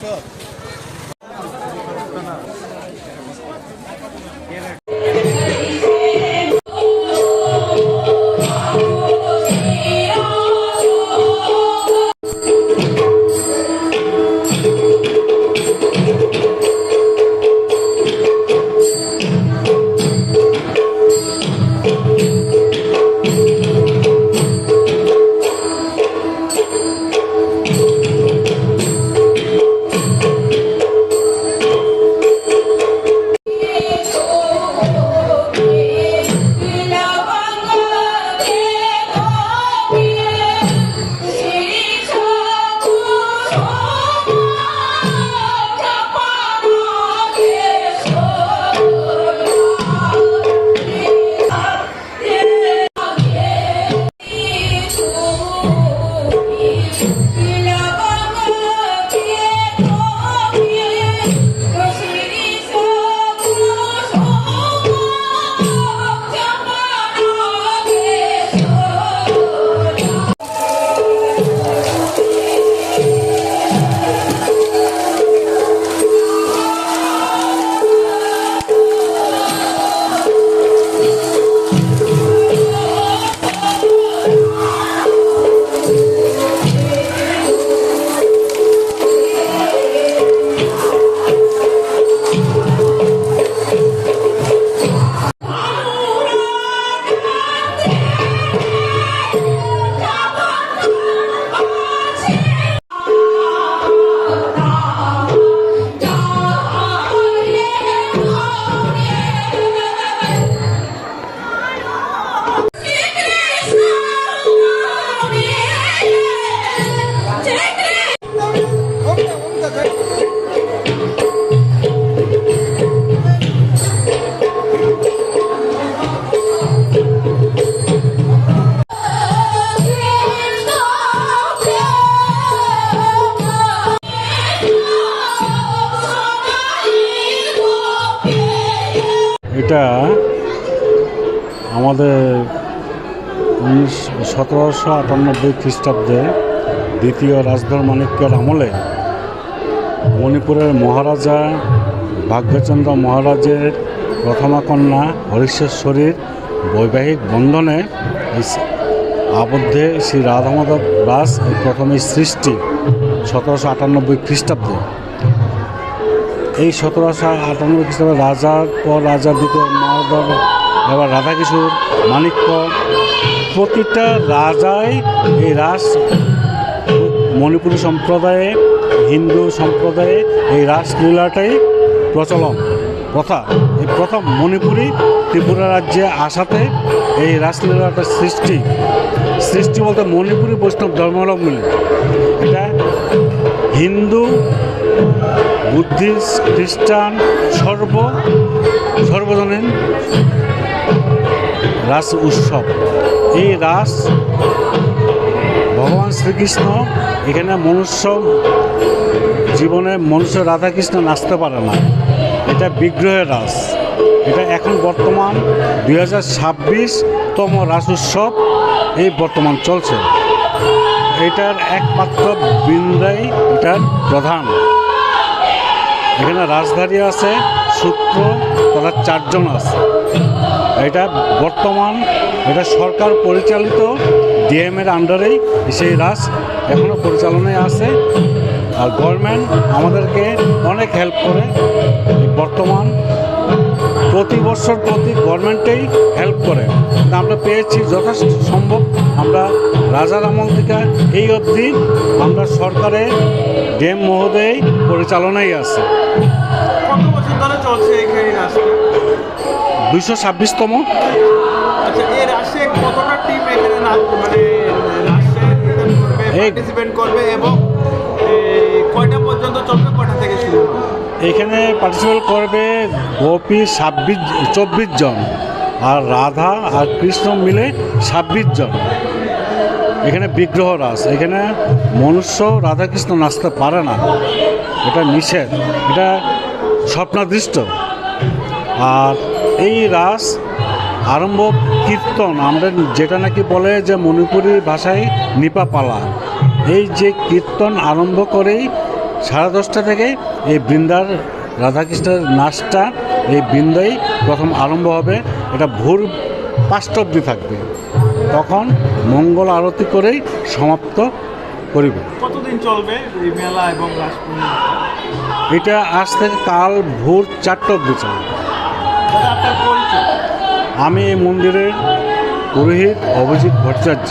Cup. এটা আমাদের উনিশ সতেরোশো আটানব্বই খ্রিস্টাব্দে দ্বিতীয় রাজধর মাণিক্যের আমলে মণিপুরের মহারাজা ভাগ্যচন্দ্র মহারাজের প্রথমা কন্যা হরিশ্বরীর বৈবাহিক বন্ধনে আবদ্ধে শ্রী রাধামাধব দাস প্রথম সৃষ্টি সতেরোশো আটানব্বই খ্রিস্টাব্দে। এই সতেরোশো আটানব্বই খ্রিস্টাব্দে রাজার পর রাজার দ্বিতীয় মহাদেব এবার রাধাকিশোর মাণিক্য প্রতিটা রাজাই এই রাস মণিপুরী সম্প্রদায়ে, হিন্দু সম্প্রদায়ে এই রাসলীলাটাই প্রচলন। প্রথা, এই প্রথম মণিপুরী ত্রিপুরা রাজ্যে আসাতে এই রাসলীলাটার সৃষ্টি। সৃষ্টি বলতে মণিপুরী বৈষ্ণব ধর্মাবলম্বী। এটা হিন্দু বুদ্ধিস্ট, খ্রিস্টান, সর্ব, সর্বজনীন রাস উৎসব। এই রাস ভগবান শ্রীকৃষ্ণ এখানে মনুষ্য জীবনে মনুষ্য রাধাকৃষ্ণ নাচতে পারে না। এটা বিগ্রহের রাস। এটা এখন বর্তমান দুই ছাব্বিশতম রাস উৎসব। এই বর্তমান চলছে। এটার একমাত্র বৃন্দাই এটার প্রধান। এখানে রাজধানী আছে সূত্র তারা চারজন আছে। এটা বর্তমান, এটা সরকার পরিচালিত ডিএম এর আন্ডারেই সেই রাজ এখনও পরিচালনায় আছে। আর গভর্নমেন্ট আমাদেরকে অনেক হেল্প করে বর্তমান প্রতি বছর প্রতি গভর্নমেন্টেই হেল্প করে। তা আমরা পেয়েছি যথেষ্ট সম্ভব। আমরা রাজার আমল থেকে এই অবধি আমরা সরকারের ডিএম মহোদয় পরিচালনায় আছে। দুইশো ছাব্বিশতম। আচ্ছা এই রাসে কতটা টিম এখানে নাচ মানে করবে এবং কয়টা পর্যন্ত চলবে কয়টা থেকে শুরু? এখানে পার্টিসিপেট করবে গোপী ছাব্বিশ, চব্বিশ জন আর রাধা আর কৃষ্ণ মিলে ছাব্বিশ জন। এখানে বিগ্রহ রাস এখানে মনুষ্য রাধাকৃষ্ণ নাচতে পারে না। এটা নিষেধ। এটা স্বপ্নাদৃষ্ট। আর এই রাস আরম্ভ কীর্তন আমরা যেটা নাকি বলে যে মণিপুরি ভাষায় নিপাপালা। এই যে কীর্তন আরম্ভ করেই সাড়ে দশটা থেকে এই বৃন্দার রাধাকৃষ্ণের নাচটা এই বৃন্দাই প্রথম আরম্ভ হবে। এটা ভোর পাঁচটা অবধি থাকবে। তখন মঙ্গল আরতি করেই সমাপ্ত করিব। কতদিন চলবে এই মেলা এবং এটা আজ থেকে কাল ভোর চারটা অবধি চলবে। আমি এই মন্দিরের পুরোহিত অভিজিৎ ভট্টাচার্য।